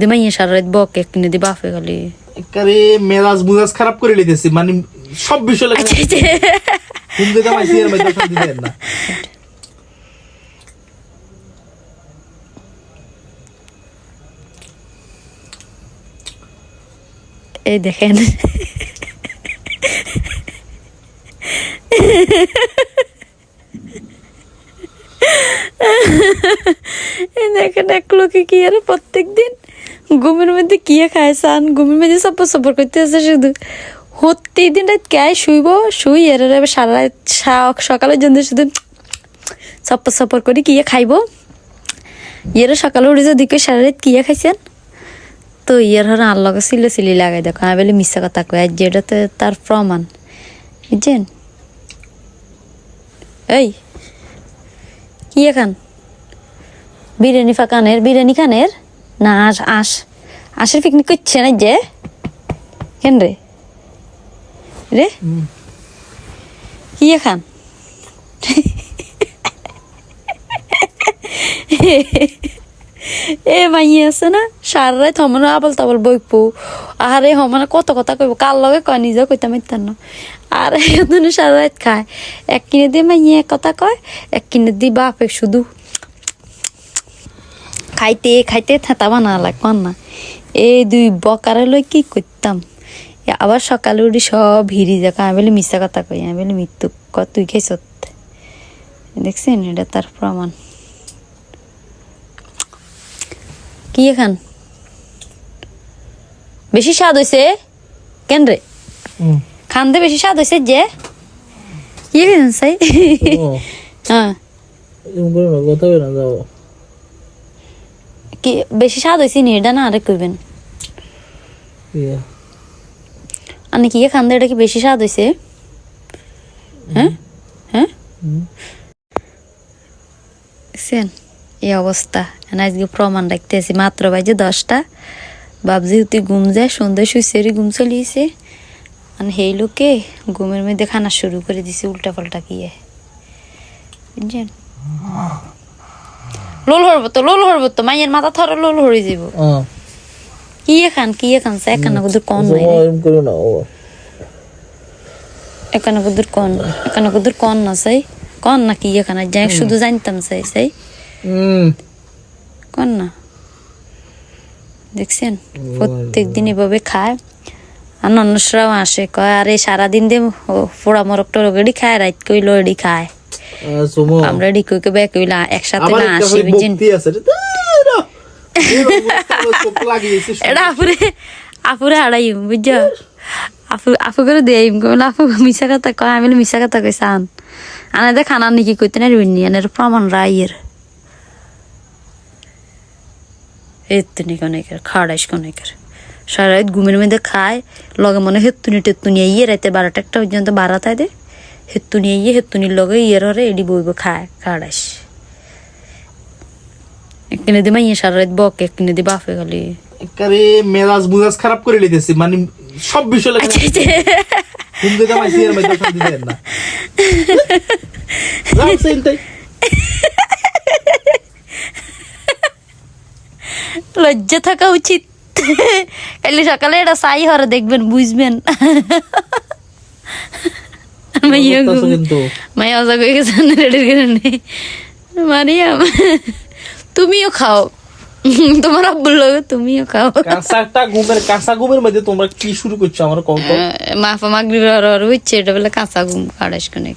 দি মাইয়া সারা রাত বক একদিনে দি বাপে খালি। একারে মেজাজ মুজাজ খারাপ করে লিতেছি মানে সব বিষয় লাগে আচ্ছা আচ্ছা। ঘুম দিতে পাইছি এর মধ্যে শান্তি দেন না। এই দেখেন। দেখেন এক লোকে কি আর প্রত্যেক দিন ঘুমের মধ্যে কি খায় সান? ঘুমের মধ্যে সপর সপর করতে আছে শুধু। প্রত্যেক দিন রাত কে শুইব? শুই এর সারা রাত সকালের জন্য শুধু সপর সপর করে কি খাইব? ইয়ের সকালে উঠে যদি কেউ সারা রাত কি খাইছেন? তো ইয়ার হর আল্লাহকে সিলে সিলি লাগাই দেখো আমি বলে মিথ্যা কথা আর যেটা তো তার প্রমাণ। বুঝছেন? এই, কি এখান বিরিয়ানি ফাঁকানের, বিরিয়ানি খানের? না, আস আস। আশের পিকনিক করছে না যে। কেন রে? রে? কি এখান এ মাইয়ে আছে না? সারা রাত হমনে আবল তাবল বইপু। আর হমনে কত কথা কইব? কার লগে কয়? নিজেও কইতাম ইত্যান না। আর এখানে সারা রাত খায়। এক কিনে দিয়ে মাইয়ে, এক কথা কয়। এক কিনে দিয়ে বাপে শুধু। খাইতে খাইতে থেতা বানা লাগবান না এই দুই বকারে লই কি করতাম? আবার সকালে উঠি সব হিরি যাক আমি বলি মিথ্যা কথা কই? আমি বলি মৃত্যু তুই খাইছ দেখছেন এটা তার প্রমাণ। কি এখান? বেশি স্বাদ হয়েছে কেন রে। খান্দে বেশি স্বাদ হয়েছে যে? কি সাই? হ্যাঁ এরকম করে না, কথা বলে না যাও কি বেশি স্বাদ হয়েছে নি এটা না আরেক করবেন আপনি কি খান্দে এটা কি বেশি স্বাদ হয়েছে হ্যাঁ? হ্যাঁ। দেখছেন? এই অবস্থা। আজকে প্রমাণ রাখতে আছি। মাত্র বাজে দশটা। বাবজি হুতি ঘুম যায় সন্ধ্যায় শুয়েছে ঘুম চলিয়েছে। মানে সেই লোকে ঘুমের মধ্যে খানা শুরু করে দিছে উল্টা পাল্টা কিয়ে বুঝছেন? লোল হরব তো লোল হরব তো মাইয়ের মাথা থর লোল হরে যাব। কি এখান কি এখান সে এখানে কুদুর কন নাই। ও, এরকম করো না, ও। এখানে কুদুর কন এখানে কুদুর কন না সাই কন না কি এখানে যাই শুধু জানতাম সাই সাই হুম, কন না। দেখছেন? প্রত্যেক দিন এভাবে খায়। আর নন্নসরাও আসে কয় আরে সারাদিন দিয়ে পোড়া মরক টরক এডি খায় রাত কইল এডি খায়। আমরা কই কই কইলা একসাথে না আসি বুঝছেন? এটা আপুরে আপুরে হারাই বুঝছ? আপু আপু করে দেই কইলা আপু মিশা কথা কয় আমি মিশা কথা কই সান আনাদে খানা নাকি কইতে না রুইনি আনের প্রমাণ রাইয়ের। এত্তুনি কনেকের খাড়াইস কনেকের। সারা রাত ঘুমের মধ্যে খায় লগে মনে হেত্তুনি টেত্তুনি ইয়ে রাতে বারোটা একটা পর্যন্ত বারাতায় দে। হেত্তুনি ইয়ে হেত্তুনির লগে ইয়ের হরে এডি বইব খায় খাড়াইস একদিনে দি মাইয়ে সারা রাত বক একদিনে দি বাপে খালি। একারে মেজাজ মুজাজ খারাপ করে লিতেছি মানে সব বিষয় লাগে দিতে পাইছি এর মধ্যে শান্তি দেন না। যাও, সেইটাই। লজ্জা থাকা উচিত। কালি সকালে এটা সাই হরে দেখবেন বুঝবেন। মাইয়া কিন্তু মাইয়া কই গেছে রেডির কারণে মারিয়াম তুমিও খাও। তোমার আব্বুর লগে তুমিও খাও। কাঁচাটা গুমের কাঁচা গুমের মধ্যে তোমরা কি শুরু করছ? আমার কত মাফা মাগরি হচ্ছে এটা বলে কাঁচা গুম কাড়াইস কোনে